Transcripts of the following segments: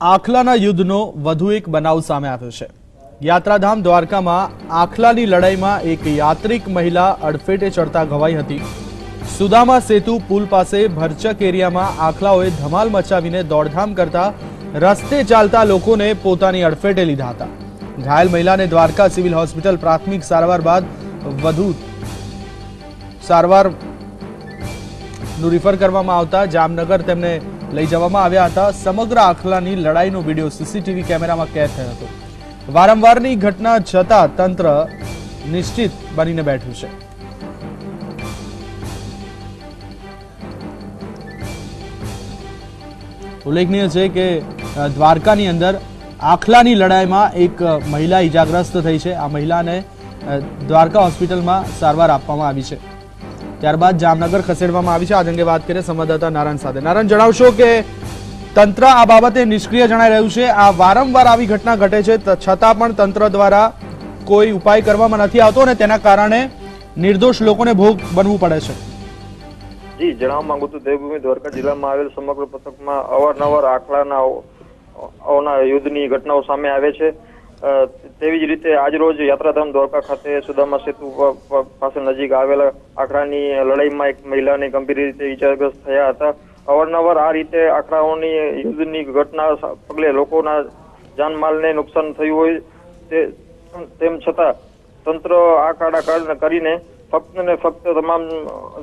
આખલાના યુદ્ધનો વધુ એક બનાવ સામે આવ્યો છે. યાત્રાધામ દ્વારકામાં આખલાની લડાઈમાં એક યાત્રિક મહિલા અડફેટે ચડતા ઘવાઈ હતી. સુદામા સેતુ પુલ પાસે ભરચક એરિયામાં આખલાઓએ ધમાલ મચાવીને દોડધામ કરતા રસ્તે ચાલતા લોકોને પોતાની અડફેટે લીધા હતા. ઘાયલ મહિલાને દ્વારકા સિવિલ હોસ્પિટલ પ્રાથમિક સારવાર બાદ વધુ સારવારનું રિફર કરવામાં આવતા જામનગર તેમને લઈ જવામાં આવ્યા હતા. સમગ્ર આખલાની લડાઈનો વીડિયો સીસીટીવી કેમેરામાં કેદ થયો હતો. વારંવારની ઘટના છતાં તંત્ર નિશ્ચિત બનીને બેઠું છે. ઉલ્લેખનીય છે કે દ્વારકાની અંદર આખલાની લડાઈમાં એક મહિલા ઈજાગ્રસ્ત થઈ છે. આ મહિલાને દ્વારકા હોસ્પિટલમાં સારવાર આપવામાં આવી છે. ત્યારબાદ જામનગર ખસેડવામાં આવી છે. આ અંગે વાત કરીએ સંવાદદાતા નારાયણ સાથે. નારાયણ, જણાવશો કે તંત્ર આ બાબતે નિષ્ક્રિય જણાઈ રહ્યું છે. આ વારંવાર આવી ઘટના ઘટે છે. છતાં પણ તંત્ર દ્વારા કોઈ ઉપાય કરવામાં નથી આવતો અને તેના કારણે નિર્દોષ લોકોને ભોગ બનવું પડે છે. જી, જણાવવા માંગુ છું. દેવભૂમિ દ્વારકા જિલ્લામાં આવેલ સમગ્ર પથકમાં અવારનવાર આખલાના યુદ્ધની ઘટનાઓ સામે આવે છે. તેવી જ રીતે આજરોજ યાત્રાધામ દ્વારકા ખાતે સુદામા સેતુ પાસે નજીક આવેલા આખલાની લડાઈમાં એક મહિલાને ગંભીર રીતે ઈજાગ્રસ્ત થયા હતા. અવારનવાર આ રીતે આખલાઓની યુદ્ધની ઘટના પગલે લોકોના જાનમાલને નુકસાન થયું હોય તે, તેમ છતાં તંત્ર આ કાળા કરીને ફક્ત ને ફક્ત તમામ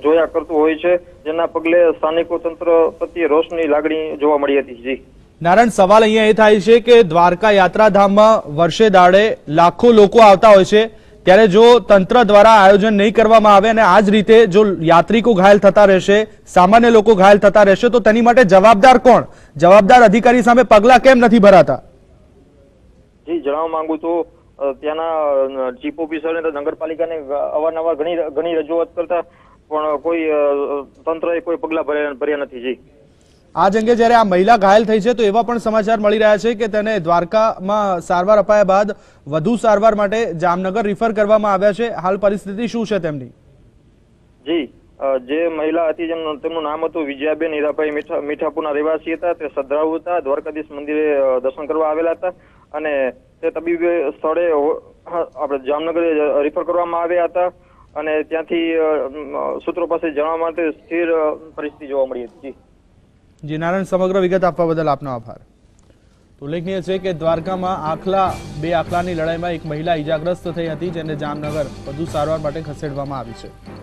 જોયા કરતું હોય છે. જેના પગલે સ્થાનિકો તંત્ર પ્રત્યે રોષની લાગણી જોવા મળી હતી. જી. નારાયણ, સવાલ અહીંયા એ થાય છે કે દ્વારકા યાત્રાધામમાં વર્ષે દાડે લાખો લોકો આવતા હોય છે. ત્યારે જો તંત્ર દ્વારા આયોજન નહીં કરવામાં આવે અને આ જ રીતે જો યાત્રિકો ઘાયલ થતા રહેશે, સામાન્ય લોકો ઘાયલ થતા રહેશે, તો તેની માટે જવાબદાર કોણ? જવાબદાર અધિકારી સામે પગલા કેમ નથી ભરાતા? જી, જણાવવા માંગુ તો ત્યાંના ચીફ ઓફિસર નગરપાલિકાને અવારનવાર ઘણી ઘણી રજૂઆત કરતા, પણ કોઈ તંત્રએ કોઈ પગલા ભર્યા નથી, જી. આ જ અંગે જ્યારે આ મહિલા ઘાયલ થઈ છે, તો એવા પણ સમાચાર મળી રહ્યા છે કે તેને દ્વારકામાં સારવાર અપાયા બાદ વધુ સારવાર માટે જામનગર રિફર કરવામાં આવ્યા છે. હાલ પરિસ્થિતિ શું છે તેમની? જી જે મહિલા હતી તેમનું નામ હતું વિજયાબેન હીરાભાઈ મીઠા, મીઠાપુરના રહેવાસી હતા. તે શ્રદ્ધાળુ હતા, દ્વારકાધીશ મંદિરે દર્શન કરવા આવેલા હતા અને તે તબીબે સ્થળે આપણે જામનગર રિફર કરવામાં આવ્યા હતા અને ત્યાંથી સૂત્રો પાસે જણાવવા માટે સ્થિર પરિસ્થિતિ જોવા મળી હતી. જી, નારાયણ, સમગ્ર વિગત આપવા બદલ આપનો આભાર. ઉલ્લેખનીય છે કે દ્વારકામાં આખલા, બે આખલાની લડાઈમાં એક મહિલા ઈજાગ્રસ્ત થઈ હતી, જેને જામનગર વધુ સારવાર માટે ખસેડવામાં આવી છે.